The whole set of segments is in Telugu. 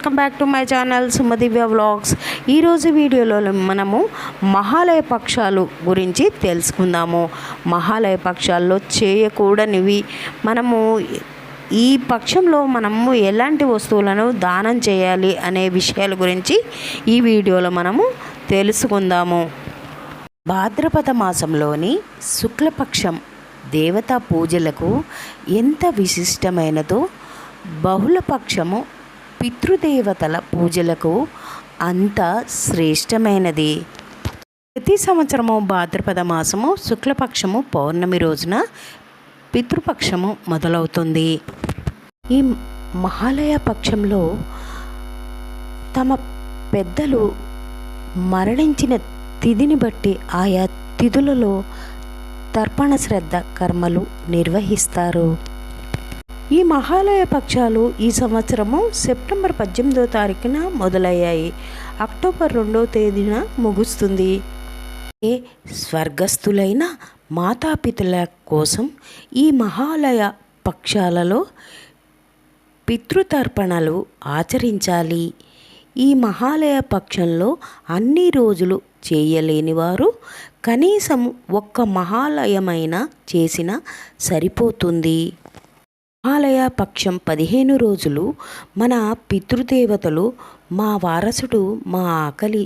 Welcome back to my channel Sumadivya vlogs. ఈరోజు వీడియోలో మనము మహాలయ పక్షాలు గురించి తెలుసుకుందాము. మహాలయ పక్షాల్లో చేయకూడనివి. మనము ఈ పక్షంలో మనము ఎలాంటి వస్తువులను దానం చేయాలి అనే విషయాల గురించి ఈ వీడియోలో మనము తెలుసుకుందాము. భాద్రపద మాసంలోని శుక్లపక్షం దేవతా పూజలకు ఎంత విశిష్టమైనదో బహుళపక్షము పితృదేవతల పూజలకు అంత శ్రేష్టమైనది. ప్రతి సంవత్సరము భాద్రపద మాసము శుక్లపక్షము పౌర్ణమి రోజున పితృపక్షము మొదలవుతుంది. ఈ మహాలయ పక్షంలో తమ పెద్దలు మరణించిన తిథిని బట్టి ఆయా తిథులలో తర్పణ శ్రద్ధ కర్మలు నిర్వహిస్తారు. ఈ మహాలయ పక్షాలు ఈ సంవత్సరము సెప్టెంబర్ పద్దెనిమిదో తారీఖున మొదలయ్యాయి. అక్టోబర్ రెండో తేదీన ముగుస్తుంది. ఏ స్వర్గస్థులైన మాతాపితల కోసం ఈ మహాలయ పక్షాలలో పితృతర్పణలు ఆచరించాలి. ఈ మహాలయ పక్షంలో అన్ని రోజులు చేయలేని వారు కనీసం ఒక్క మహాలయమైన చేసిన సరిపోతుంది. మహాలయ పక్షం పదిహేను రోజులు మన పితృదేవతలు మా వారసుడు మా ఆకలి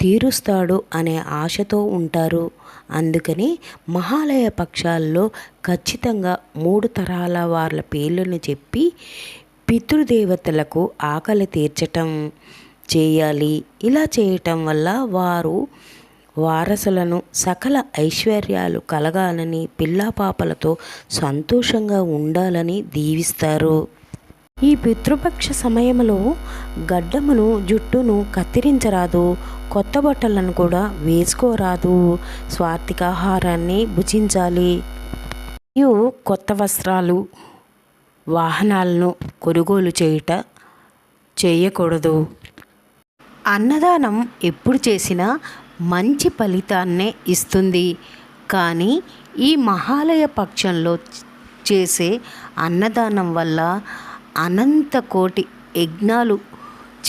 తీరుస్తాడు అనే ఆశతో ఉంటారు. అందుకని మహాలయ పక్షాల్లో ఖచ్చితంగా మూడు తరాల వాళ్ళ పేర్లను చెప్పి పితృదేవతలకు ఆకలి తీర్చటం చేయాలి. ఇలా చేయటం వల్ల వారు వారసులను సకల ఐశ్వర్యాలు కలగాలని పిల్లాపాపలతో సంతోషంగా ఉండాలని దీవిస్తారు. ఈ పితృపక్ష సమయంలో గడ్డమును జుట్టును కత్తిరించరాదు. కొత్త బట్టలను కూడా వేసుకోరాదు. స్వార్థికాహారాన్ని భుజించాలి. మరియు కొత్త వస్త్రాలు వాహనాలను కొనుగోలు చేయుట చేయకూడదు. అన్నదానం ఎప్పుడు చేసినా మంచి ఫలితాన్నే ఇస్తుంది. కానీ ఈ మహాలయ పక్షంలో చేసే అన్నదానం వల్ల అనంత కోటి యజ్ఞాలు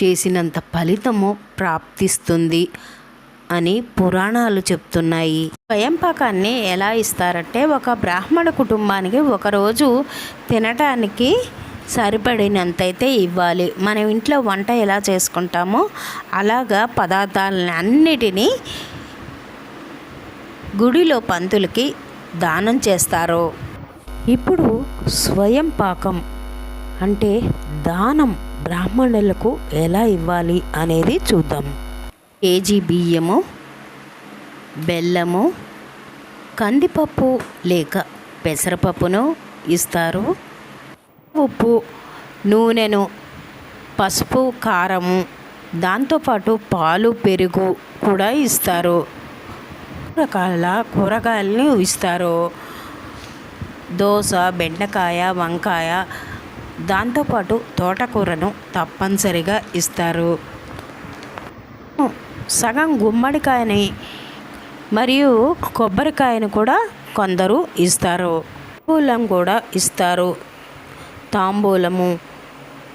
చేసినంత ఫలితము ప్రాప్తిస్తుంది అని పురాణాలు చెప్తున్నాయి. స్వయంపాకాన్ని ఎలా ఇస్తారంటే ఒక బ్రాహ్మణ కుటుంబానికి ఒకరోజు తినటానికి సరిపడినంతైతే ఇవ్వాలి. మనం ఇంట్లో వంట ఎలా చేసుకుంటామో అలాగా పదార్థాలని అన్నిటినీ గుడిలో పంతులకి దానం చేస్తారు. ఇప్పుడు స్వయం పాకం అంటే దానం బ్రాహ్మణులకు ఎలా ఇవ్వాలి అనేది చూద్దాం. కేజీ బియ్యము బెల్లము కందిపప్పు లేక పెసరపప్పును ఇస్తారు. ఉప్పు నూనెను పసుపు కారము దాంతోపాటు పాలు పెరుగు కూడా ఇస్తారు. రకాల కూరగాయలని ఇస్తారు. దోశ బెండకాయ వంకాయ దాంతోపాటు తోటకూరను తప్పనిసరిగా ఇస్తారు. సగం గుమ్మడికాయని మరియు కొబ్బరికాయను కూడా కొందరు ఇస్తారు. పూలం కూడా ఇస్తారు. తాంబూలము.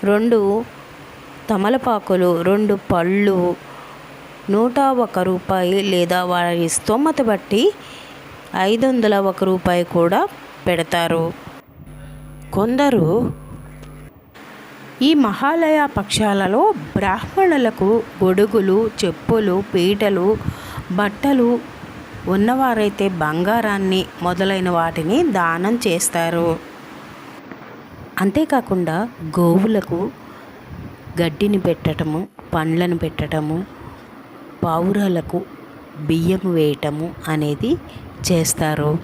రెండు తమలపాకులు రెండు పళ్ళు. నూట ఒక రూపాయి లేదా వారి స్తోమత బట్టి ఐదు వందల ఒక రూపాయి కూడా పెడతారు. కొందరు ఈ మహాలయ పక్షాలలో బ్రాహ్మణులకు గొడుగులు చెప్పులు పీటలు బట్టలు ఉన్నవారైతే బంగారాన్ని మొదలైన వాటిని దానం చేస్తారు. అంతేకాకుండా గోవులకు గడ్డిని పెట్టటము పండ్లను పెట్టటము పావురాలకు బియ్యం వేయటము అనేది చేస్తారు.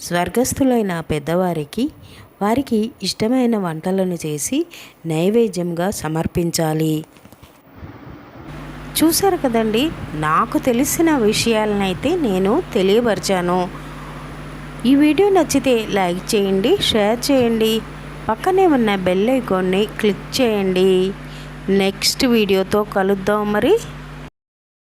స్వర్గస్థులైన పెద్దవారికి వారికి ఇష్టమైన వంటలను చేసి నైవేద్యంగా సమర్పించాలి. చూసారు కదండి నాకు తెలిసిన విషయాలనైతే నేను తెలియపరిచాను. ఈ వీడియో నచ్చితే లైక్ చేయండి షేర్ చేయండి. పక్కనే ఉన్న బెల్ ఐకాన్ని క్లిక్ చేయండి. నెక్స్ట్ వీడియోతో కలుద్దాం మరి.